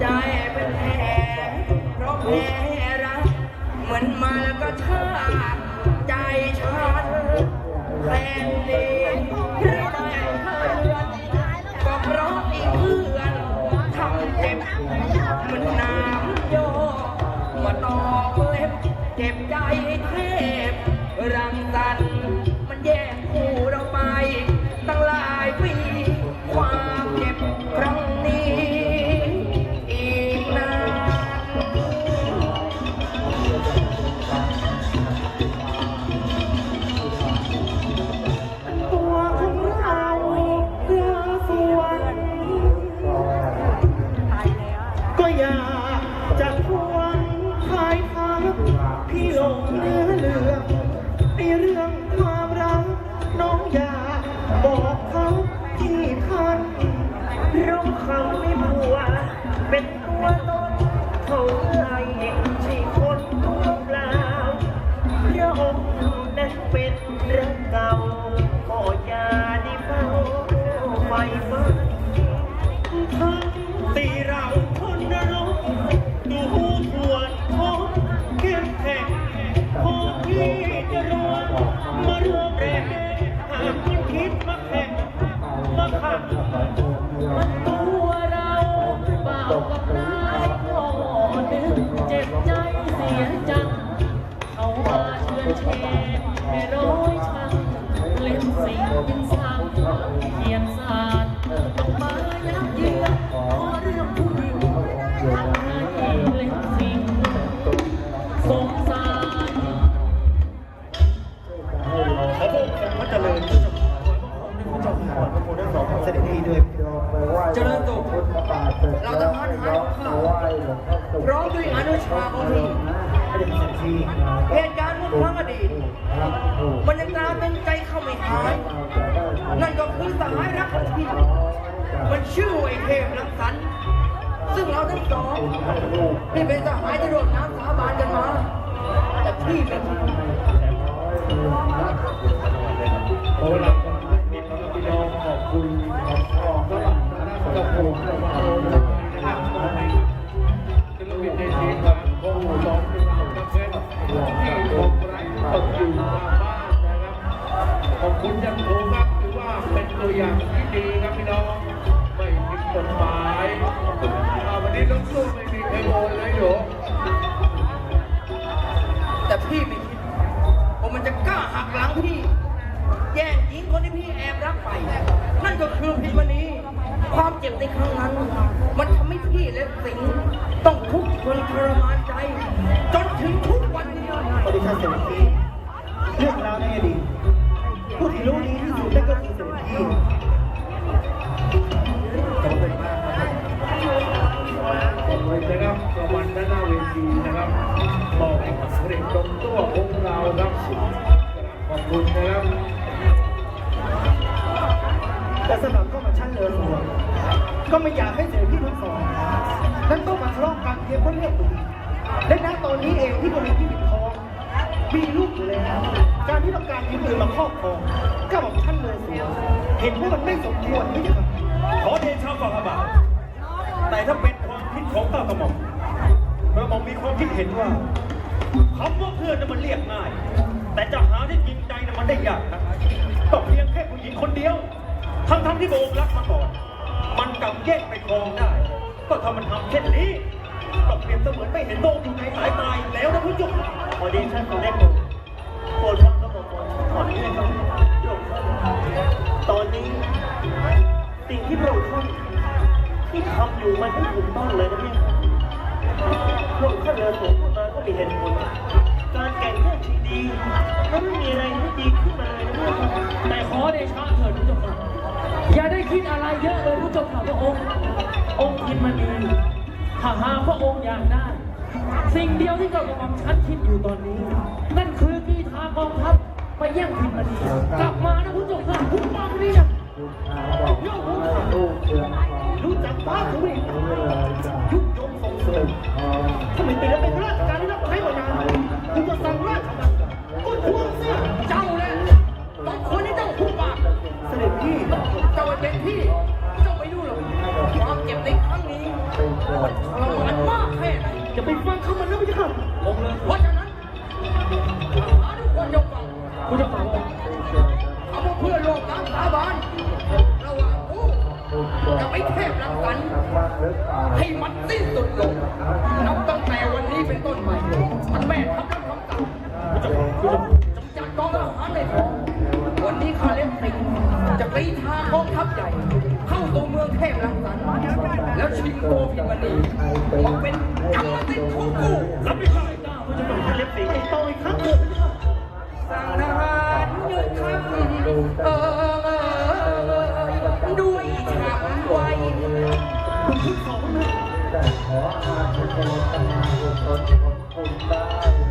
ใจเป็นแผลเพราะแพ้รักเหมือนมาแล้วก็ชาใจฉันแฟนดีหรือไม่เพื่อนก็เพราะไอ้เพื่อนทำเจ็บเหมันน้ำโยมาตอกเล็บเจ็บใจเทพรังสรร พี่หลงเนื้อเลืองไอเรื่องความรักน้องอยากบอกเขาที่ท่านเพราะเขาไม่บัวเป็นตัวตนเขา เชิญเชนให้ร้อยชังเล่นสิ่งเป็นสังเขียนสารต้องมายักเยือนขอเรื่องผู้หญิงทำให้เล่นสิ่งสงสารขอพระองค์ทรงพระเจริญพระเจ้าค่ะขอพระองค์ทรงพระโพธิสองเสด็จดีด้วยเจริญสุขเราจะพันหาข้าวพร้อมด้วยอนุชาของพี่ เดชเสด็จพี่เหตุการณ์เมื่อครั้งอดีตมันยังตามเป็นใจเข้าไม่หาย นั่นก็คือสหายรักของพี่มันชื่อไอ้เทพรังสรรซึ่งเราทั้งสองนี่เป็นสหายที่รวมน้ำสาบานกันมา แต่พี่เป็นโอ้ ดีครับพี่น้องไม่ผิดกฎหมายอ่าวันนี้รถตู้ไม่มีใครโอนเลยโยแต่พี่ไม่คิดว่ามันจะกล้าหักหลังพี่ แย่งหญิงคนที่พี่แอบรักไป นั่นก็คือพิมณี ความเจ็บในครั้งนั้น มันทำให้พี่และสิงห์ต้องทุกข์ทนทรมาน มอบให้กับเพลงตรงตัวของเราครับขอบคุณนะครับแต่สำหรับก็มาชั้นเรือหลวงก็ไม่อยากให้เสด็จพี่ทั้งสองนั้นต้องมาทะเลาะกันเพียงเพราะเรื่องผู้หญิงและณตอนนี้เองที่บริษัทที่ปิดทองมีลูกอยู่แล้วการที่ต้องการยืมเงินมาครอบครองก็บอกชั้นเรือหลวงเห็นว่ามันไม่สมควรไม่ใช่ไหมขอเดชะฝ่าพระบาทแต่ถ้าเป็นความคิดของข้ากระหม่อมกระหม่อมมีความคิดเห็นว่า คำว่าเพื่อนน่ะมันเรียกง่าย แต่จะหาที่จริงใจน่ะมันได้ยากนะก็เพียงแค่ผู้หญิงคนเดียวทั้งทั้งๆที่โบกรักมาก่อน มันกลับแย่งไปครองได้ ก็ทำมันทำเช่นนี้ก็เปรียบเสมือนไม่เห็นโลกอยู่ในสายตายแล้วนะผู้ชมขอเดชะขอได้โปรดโปรดฟังกระบอกก่อนขอนี้นะครับตอนนี้ สิ่งที่พระองค์ท่านที่ทำอยู่มันไม่ถูกต้องเลยนะเนี่ยพระองค์ท่านเดินสวน พูดมาก็มีเหตุผลการแข่งแย่งชิงดีมันไม่มีอะไรที่ดีขึ้นมาเลยนะเนี่ยแต่ขอเดชะเถิดพระเจ้าค่ะอย่าได้คิดอะไรเยอะเลยพระเจ้าค่ะพระองค์ องค์คิดมันดีถ้าหากพระองค์อยากได้ สิ่งเดียวที่กระหม่อมฉันคิดอยู่ตอนนี้ นั่นคือกีทากองทัพไปแย่งพิมณีกลับมานะพระเจ้าค่ะผู้ฟังนี่นะโยกหัวรู้จักบ้าหรือไม่ยุง ถ้าไม่เป็นแล้วเป็นราชการที่รับใช้มานานคุณจะสั่งราชบัณฑิตก็ทวงสิเจ้าแหละต้องคนที่เจ้าทุกปากเสด็จพี่เจ้าไปเป็นพี่เจ้าไม่รู้หรอกความเจ็บในครั้งนี้มันทรมานมากแค่ไหนจะไปฟังเขามันนะพี่ครับองค์เลยเพราะฉะนั้นหารทุกคนยกฟังผู้เจ้าข่าพระอง ไอ้เทพรังสรรค์ให้มันสิ้นสุดลง นับตั้งแต่วันนี้เป็นต้นไปมันแม่ทัพรับคำสั่งจำจัดกองทหารในท้องวันนี้ข้าเล่นติงจะตีทางกองทัพใหญ่ เข้าตัวเมืองเทพรังสรรค์แล้วชิงโกพิมณีมาเป็นกรรมสิทธิ์ของกูรับไม่ได้ก้าพระเจ้าค่ะเล็บสีไอ้ตอีกครั้งเถอะพี่ครับสั่งทหารยืนคำเออ ขออาจจะโทรตนาบุคคลของคุณได้